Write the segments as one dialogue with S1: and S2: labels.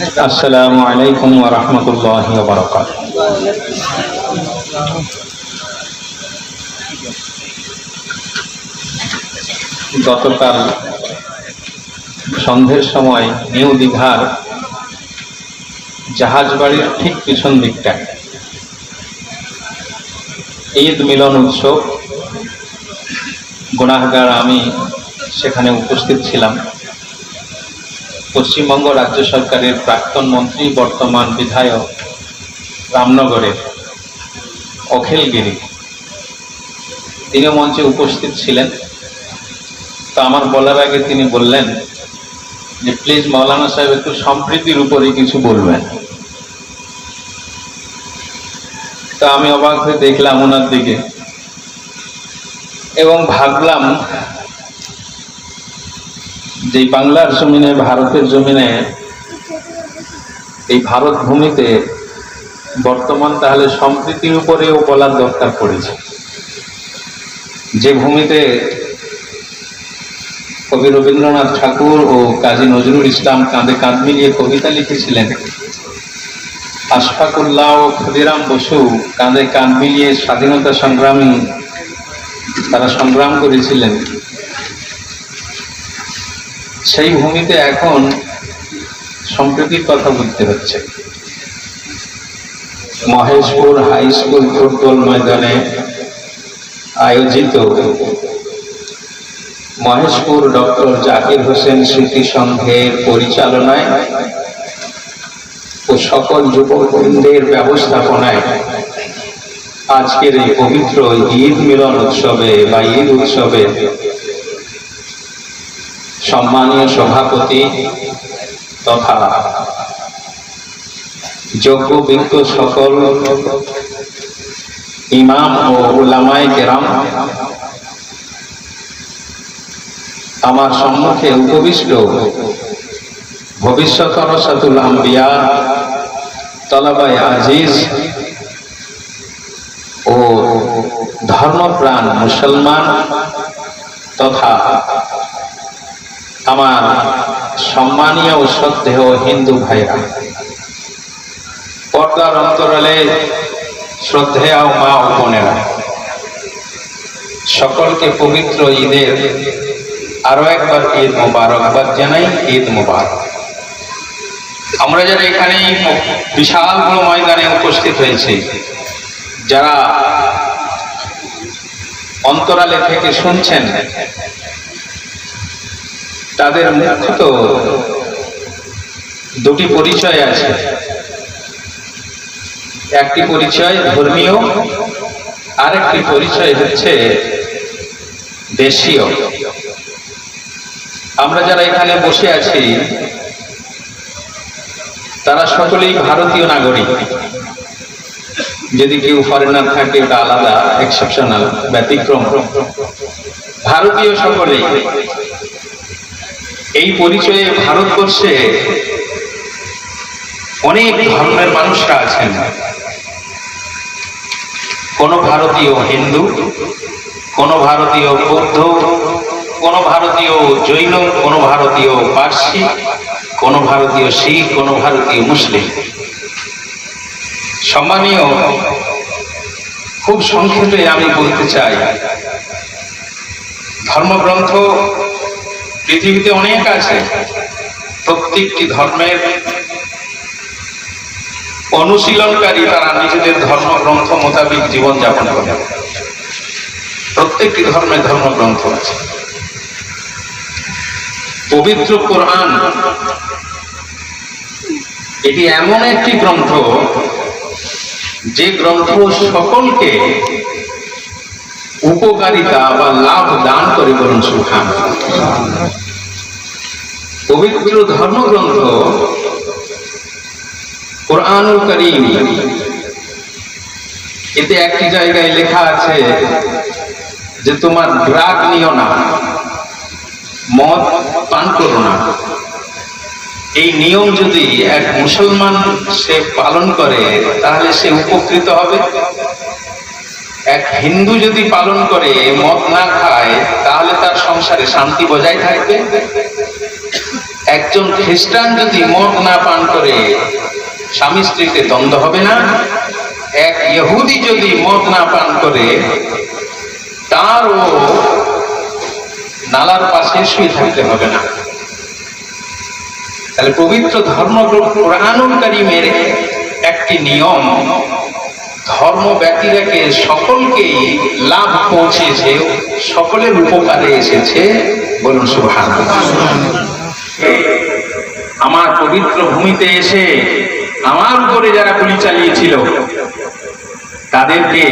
S1: আসসালামু আলাইকুম ওয়া রাহমাতুল্লাহি ওয়া গতকাল সন্ধ্যের সময় নিউ দীঘার জাহাজ বাড়ির ঠিক পিছন দিকটা ঈদ মিলন উৎসব, গুনাহগার আমি সেখানে উপস্থিত ছিলাম। পশ্চিমবঙ্গ রাজ্য সরকারের প্রাক্তন মন্ত্রী, বর্তমান বিধায়ক রামনগরের অখিলগিরি তিনি মঞ্চে উপস্থিত ছিলেন। তো আমার বলার আগে তিনি বললেন যে, প্লিজ মৌলানা সাহেব, একটু সম্প্রীতির উপরে কিছু বলবেন। তো আমি অবাক হয়ে দেখলাম ওনার দিকে এবং ভাবলাম যে বাংলার জমিনে, ভারতের জমিনে এই ভারত ভূমিতে বর্তমান তাহলে সম্প্রীতির উপরেও বলার দরকার পড়েছে। যে ভূমিতে কবি রবীন্দ্রনাথ ঠাকুর ও কাজী নজরুল ইসলাম কাঁধে কাঁধ মিলিয়ে কবিতা লিখেছিলেন, আশফাকুল্লাহ ও ক্ষুদিরাম বসু কাঁধে কাঁধ মিলিয়ে স্বাধীনতা সংগ্রামী তারা সংগ্রাম করেছিলেন। সেই ভূমিতে এখন সম্প্রীতির কথা বলতে হচ্ছে। মহেশপুর হাই স্কুল ফুটবল ময়দানে আয়োজিত মহেশপুর ডক্টর জাকির হোসেন স্মৃতি সংঘের পরিচালনায় ও সকল যুবকবৃন্দের ব্যবস্থাপনায় আজকের এই পবিত্র ঈদ মিলন উৎসবে বা ঈদ উৎসবে সম্মানীয় সভাপতি তথা যোগ্যবিজ্ঞ সকল ইমাম ও উলামায়ে কেরাম আমার সম্মুখে উপবিষ্ট ভবিষ্যৎ রসাতুল আম্বিয়া তলাবাই আজিজ ও ধর্মপ্রাণ মুসলমান তথা আমার সম্মানীয় ও শ্রদ্ধেয় হিন্দু ভাইরা। পর্দার অন্তরালে শ্রদ্ধেয় মা ও বোনেরা, সকলকে পবিত্র ঈদের আরও একবার ঈদ মোবারকবাদ জানাই, ঈদ মোবারক। আমরা যারা এখানে বিশাল বড় ময়দানে উপস্থিত হয়েছি, যারা অন্তরালে থেকে শুনছেন তাদের মুখ্যত দুটি পরিচয় আছে। একটি পরিচয় ধর্মীয়, আরেকটি পরিচয় হচ্ছে দেশীয়। আমরা যারা এখানে বসে আছি, তারা সকলেই ভারতীয় নাগরিক। যদি কেউ ফরেনার থাকে, ওটা আলাদা এক্সেপশনাল ব্যতিক্রম। ভারতীয় সকলেই। এই পরিচয়ে ভারতবর্ষে অনেক ধর্মের মানুষরা আছেন। কোন ভারতীয় হিন্দু, কোন ভারতীয় বৌদ্ধ, কোন ভারতীয় জৈন, কোন ভারতীয় পার্সি, কোন ভারতীয় শিখ, কোন ভারতীয় মুসলিম। সম্মানীয়, খুব সংক্ষেপে আমি বলতে চাই, ধর্মগ্রন্থ পৃথিবীতে অনেক আছে। প্রত্যেকটি ধর্মের অনুশীলনকারী তারা নিজেদের ধর্মগ্রন্থ মোতাবেক জীবনযাপন করে। প্রত্যেকটি ধর্মের ধর্মগ্রন্থ আছে। পবিত্র কোরআন, এটি এমন একটি গ্রন্থ যে গ্রন্থ সকলকে উপকারিতা বা লাভ দান করে বলুন সুখান। পবিত্র ধর্মগ্রন্থ কোরআনুল করিম। এতে একটি জায়গায় লেখা আছে যে তোমার ড্রাগ নিও না, মদ পান করো না। এই নিয়ম যদি এক মুসলমান সে পালন করে, তাহলে সে উপকৃত হবে। এক হিন্দু যদি পালন করে, মদ না খায়, তাহলে তার সংসারে শান্তি বজায় থাকবে? একজন খ্রিস্টান যদি মদ না পান করে, স্বামী স্ত্রীতে দ্বন্দ্ব হবে না? এক ইহুদি যদি মদ না পান করে, তারও নালার পাশে শুয়ে থাকতে হবে না। তাহলে পবিত্র ধর্মগ্রন্থ কোরআনুল কারিমের একটি নিয়ম ধর্ম ব্যতিরেকে সকলকেই লাভ পৌঁছেছে সকলের উপকারে এসেছে বলুন সুভান আমার পবিত্র ভূমিতে এসে আমার উপরে যারা গুলি চালিয়েছিল, তাদেরকে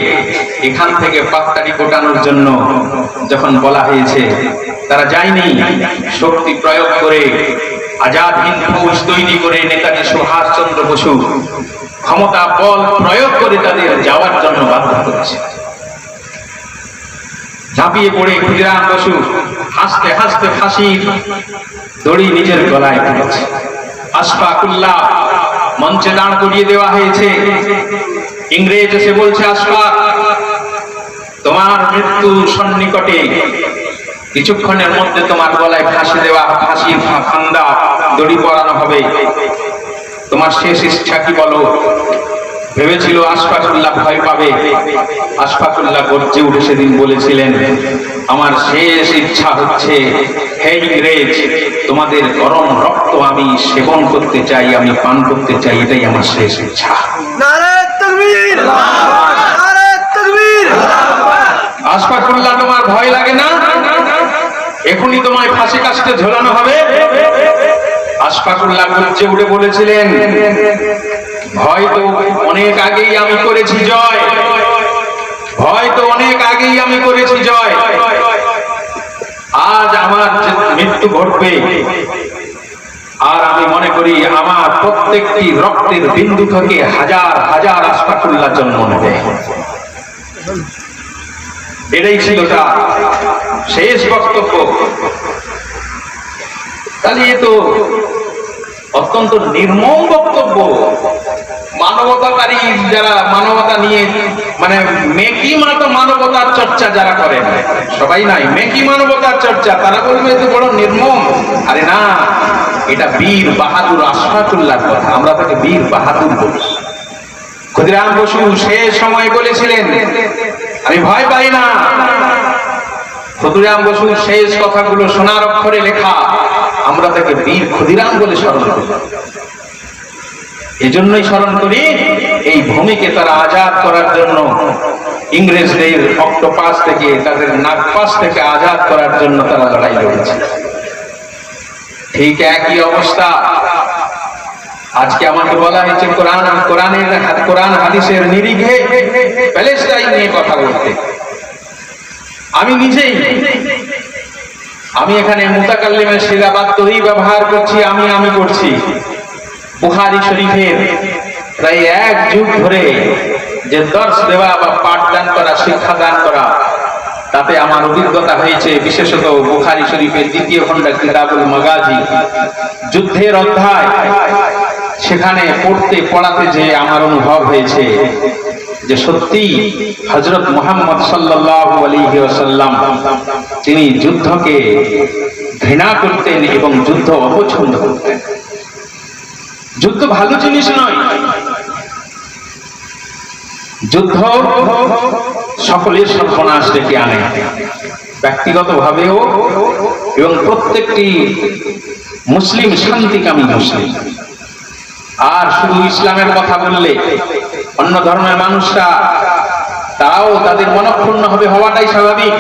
S1: এখান থেকে পাকতারি কোটানোর জন্য যখন বলা হয়েছে, তারা যায়নি, শক্তি প্রয়োগ করে আজাদ হিন্দ তৈরি করে নেতাজি সুভাষ চন্দ্র বসু ক্ষমতা, বল প্রয়োগ করে তাদের যাওয়ার জন্য বাধ্য করছে। ঝাঁপিয়ে পড়ে ক্ষুদিরাম বসু, হাসতে হাসতে ফাঁসির দড়ি নিজের গলায় তুলেছে। আশফাকুল্লাহ মঞ্চে দাঁড় করিয়ে দেওয়া হয়েছে। ইংরেজ এসে বলছে আশফাক তোমার মৃত্যু সন্নিকটে। কিছুক্ষণের মধ্যে তোমার গলায় ফাঁসি দেওয়া, ফাঁসির ফান্দা দড়ি পরানো হবে। তোমার শেষ ইচ্ছা কি বলো? ভেবেছিল আশফাকুল্লাহ ভয় পাবে। আশফাকুল্লাহ গর্জে উঠে সেদিন বলেছিলেন আমার শেষ ইচ্ছা হচ্ছে হে ইংরেজ তোমাদের গরম রক্ত আমি সেবন করতে চাই আমি পান করতে চাই এটাই আমার শেষ ইচ্ছা। আশফাকুল্লাহ তোমার ভয় লাগে না? এখনই তোমায় ফাঁসি কাস্টে ঝোলানো আশফাকুল্লাহ গর্জে উঠে বলেছিলেন ভয় তো অনেক আগেই আমি করেছি জয়। ভয় তো অনেক আগেই আমি করেছি জয়। আজ আমার মৃত্যু ঘটবে, আর আমি মনে করি আমার প্রত্যেকটি রক্তের বিন্দু থেকে হাজার হাজার আশফাকুল্লাহ জন্ম নেবে এটাই ছিল তার শেষ বক্তব্য। তাহলে তো অত্যন্ত নির্মম বক্তব্য। মানবতাকারী যারা মানবতা নিয়ে মানে মেকি মানবতার চর্চা যারা করেন, সবাই নাই, মেকি মানবতার চর্চা, তারা বলবে এত বড় নির্মম। আরে না, এটা বীর বাহাদুর আশফাকুল্লাহর কথা, আমরা তাকে বীর বাহাদুর বলি। ক্ষুদিরাম বসু, সে সময় বলেছিলেন, আমি ভয় পাই না। ক্ষুদিরাম বসুর শেষ কথাগুলো সোনার অক্ষরে লেখা। আমরা তাকে বীর ক্ষুদিরাম বলে স্মরণ করি। এজন্যই স্মরণ করি, এই ভূমিকে তারা আজাদ করার জন্য ইংরেজদের অক্টোপাস থেকে, তাদের নাগপাস থেকে আজাদ করার জন্য তারা লড়াই লড়েছে। ঠিক একই অবস্থা। আজকে আমাকে বলা হয়েছে কোরআন, কোরআনের কোরআন হাদিসের নিরিখে প্যালেস্টাইন নিয়ে কথা বলতে। আমি নিজেই আমি এখানে মুতাকাল্লিমের সিরাবাদ তৈরি ব্যবহার করছি, আমি আমি করছি। বুখারি শরীফের প্রায় এক যুগ ধরে যে দর্শ দেওয়া বা পাঠদান করা, শিক্ষাদান করা, তাতে আমার অভিজ্ঞতা হয়েছে। বিশেষত বুখারি শরীফের দ্বিতীয় খণ্ড কিতাবুল মাগাজি যুদ্ধের অধ্যায়। সেখানে পড়তে পড়াতে যে আমার অনুভব হয়েছে, যে সত্যি হজরত মোহাম্মদ সাল্লাল্লাহু আলাইহি ওয়াসাল্লাম তিনি যুদ্ধকে ঘৃণা করতেন এবং যুদ্ধ অপছন্দ করতেন। যুদ্ধ ভালো জিনিস নয়। যুদ্ধ সকলের সর্বনাশ ডেকে আনে। ব্যক্তিগত ভাবেও এবং প্রত্যেকটি মুসলিম শান্তিকামী মুসলিম। আর শুধু ইসলামের কথা বললে অন্য ধর্মের মানুষরা, তারাও তাদের মনক্ষুণ্ণ হবে হওয়াটাই স্বাভাবিক।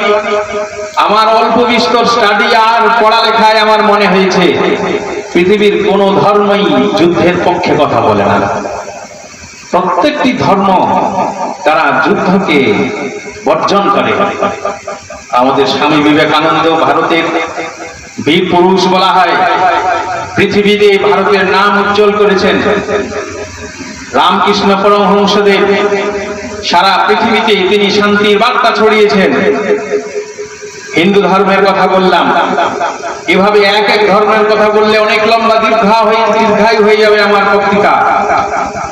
S1: আমার অল্প বিস্তর স্টাডি আর পড়ালেখায় আমার মনে হয়েছে, পৃথিবীর কোন ধর্মই যুদ্ধের পক্ষে কথা বলে না। প্রত্যেকটি ধর্ম তারা যুদ্ধকে বর্জন করে। আমাদের স্বামী বিবেকানন্দ ভারতের বীর পুরুষ বলা হয়। পৃথিবীতে ভারতের নাম উজ্জ্বল করেছেন রামকৃষ্ণ পরমহংসদেব। সারা পৃথিবীতে তিনি শান্তির বার্তা ছড়িয়েছেন। হিন্দু ধর্মের কথা বললাম। এভাবে এক এক ধর্মের কথা বললে অনেক লম্বা দীর্ঘা হয়ে দীর্ঘায়ু হয়ে যাবে আমার বক্তৃতা।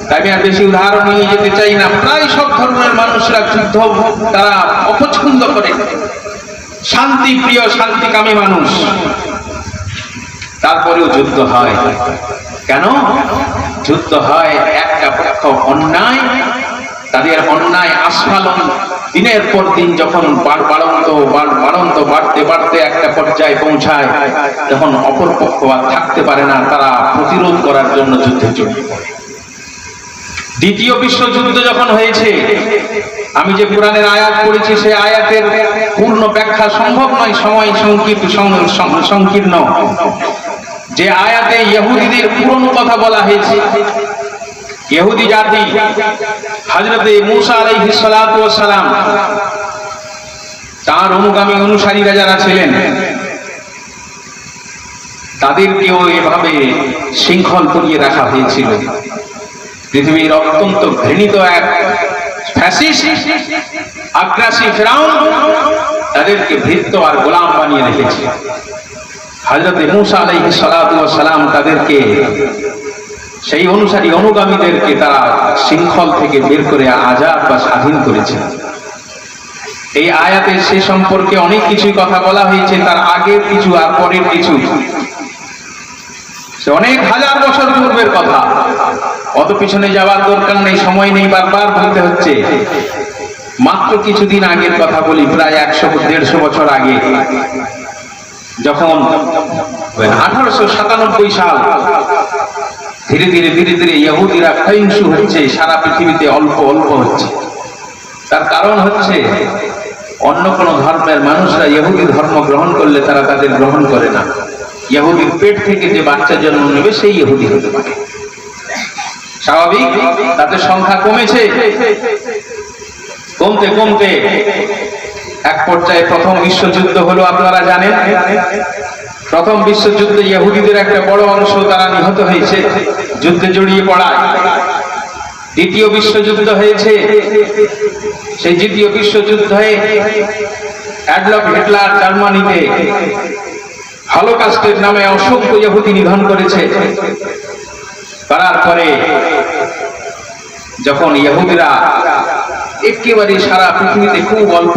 S1: তাই আমি আর বেশি উদাহরণ নিয়ে যেতে চাই না। প্রায় সব ধর্মের মানুষরা যুদ্ধ তারা অপছন্দ করে। শান্তি, প্রিয়, শান্তিকামী মানুষ। তারপরেও যুদ্ধ হয়। কেন? যুদ্ধ হয় একটা পক্ষ অন্যায় তাদের অন্যায় আস্ফালন দিনের পর দিন যখন বাড়- বাড়ন্ত বাড়- বাড়ন্ত, বাড়তে বাড়তে একটা পর্যায়ে পৌঁছায়, তখন অপর পক্ষ আর থাকতে পারে না, তারা প্রতিরোধ করার জন্য যুদ্ধে জড়িয়ে দ্বিতীয় বিশ্বযুদ্ধ যখন হয়েছে, আমি যে পুরাণের আয়াত পড়েছি সেই আয়াতের পূর্ণ ব্যাখ্যা সম্ভব নয়, সময় সংকীর্ণ, সং- সং- সংকীর্ণ। যে আয়াতে ইহুদিদের পুরনো কথা বলা হয়েছে ইহুদি জাতি হজরতে মুসা ওয়াস সালাম, তার অনুগামী অনুসারীরা যারা ছিলেন, তাদেরকেও এভাবে শৃঙ্খল করিয়ে রাখা হয়েছিল। পৃথিবীর অত্যন্ত ঘৃণিত এক আগ্রাসী ফেরাউন, তাদেরকে ভৃত্য আর গোলাম বানিয়ে রেখেছে। হজরত মুসা আলাইহি সালাম তাদেরকে সেই অনুসারী অনুগামীদেরকে তারা শৃঙ্খল থেকে বের করে আজাদ বা স্বাধীন করেছে। এই আয়াতে সে সম্পর্কে অনেক কিছুই কথা বলা হয়েছে, তার আগের কিছু আর পরের কিছু। অনেক হাজার বছর পূর্বের কথা। অত পিছনে যাওয়ার দরকার নেই, সময় নেই, বারবার বলতে হচ্ছে। মাত্র কিছুদিন আগের কথা বলি, প্রায় একশো, দেড়শো বছর আগে। যখন আঠারোশো সাতানব্বই সাল ধীরে ধীরে ধীরে ধীরে ইহুদিরা ক্ষয়িংসু হচ্ছে, সারা পৃথিবীতে অল্প অল্প হচ্ছে। তার কারণ হচ্ছে, অন্য কোন ধর্মের মানুষরা ইহুদি ধর্ম গ্রহণ করলে তারা তাদের গ্রহণ করে না। ইহুদির পেট থেকে যে বাচ্চা জন্ম নেবে, সেই ইহুদি হতে পারে। স্বাভাবিক, তাদের সংখ্যা কমেছে। কমতে কমতে এক পর্যায়ে প্রথম বিশ্বযুদ্ধ হলো, আপনারা জানেন। প্রথম বিশ্বযুদ্ধে ইহুদিদের একটা বড় অংশ তারা নিহত হয়েছে, যুদ্ধে জড়িয়ে পড়ায়। দ্বিতীয় বিশ্বযুদ্ধ হয়েছে, সেই দ্বিতীয় বিশ্বযুদ্ধে অ্যাডলফ হিটলার জার্মানিতে হলোকাস্টের নামে অসংখ্য ইহুদি নিধন করেছে। করার পরে যখন ইহুদিরা একেবারে সারা পৃথিবীতে খুব অল্প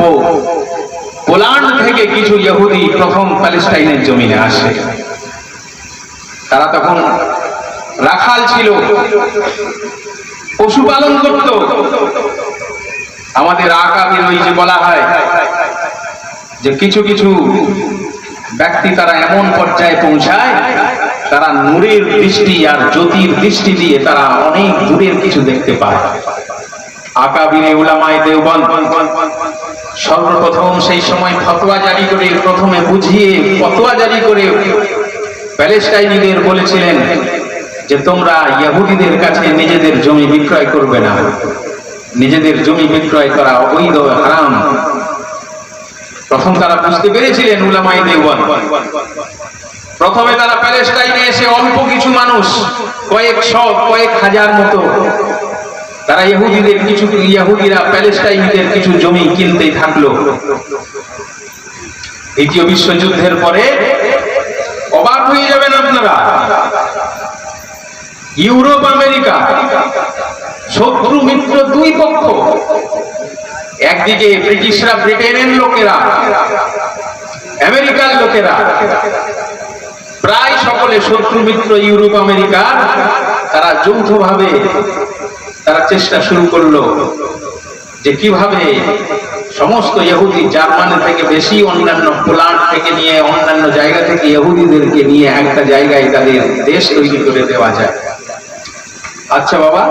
S1: পোল্যান্ড থেকে কিছু ইহুদি প্রথম প্যালেস্টাইনের জমিনে আসে। তারা তখন রাখাল ছিল, পশুপালন করত। আমাদের আকাবির ওই যে বলা হয় যে কিছু কিছু ব্যক্তি তারা এমন পর্যায়ে পৌঁছায়, তারা নূরের দৃষ্টি আর জ্যোতির দৃষ্টি দিয়ে তারা অনেক দূরের কিছু দেখতে পায়। আকাবিরে উলামায়ে দেওবন্দ সর্বপ্রথম সেই সময় ফতোয়া জারি করে প্রথমে বুঝিয়ে ফতোয়া জারি করে প্যালেস্টাইনিদের বলেছিলেন যে তোমরা ইহুদিদের কাছে নিজেদের জমি বিক্রয় করবে না। নিজেদের জমি বিক্রয় করা অবৈধ, হারাম। প্রথম তারা বুঝতে পেরেছিলেন উলামাই দেওয়ান প্রথমে তারা প্যালেস্টাইনে এসে অল্প কিছু মানুষ, কয়েকশ, কয়েক হাজার মতো তারা ইহুদিদের কিছু ইহুদিরা প্যালেস্টাইনিদের কিছু জমি কিনতে থাকল। দ্বিতীয় বিশ্বযুদ্ধের পরে অবাক হয়ে যাবেন আপনারা। ইউরোপ, আমেরিকা, শত্রু, মিত্র দুই পক্ষ। একদিকে ব্রিটিশরা ব্রিটেনের লোকেরা, আমেরিকার লোকেরা। প্রায় সকলে শত্রু, মিত্র, ইউরোপ আমেরিকা তারা যৌথভাবে তারা চেষ্টা শুরু করল যে কীভাবে সমস্ত ইহুদি জার্মানি থেকে বেশি অন্যান্য পোল্যান্ড থেকে নিয়ে অন্যান্য জায়গা থেকে ইহুদিদেরকে নিয়ে একটা জায়গায় তাদের দেশ তৈরি করে দেওয়া যায়। আচ্ছা বাবা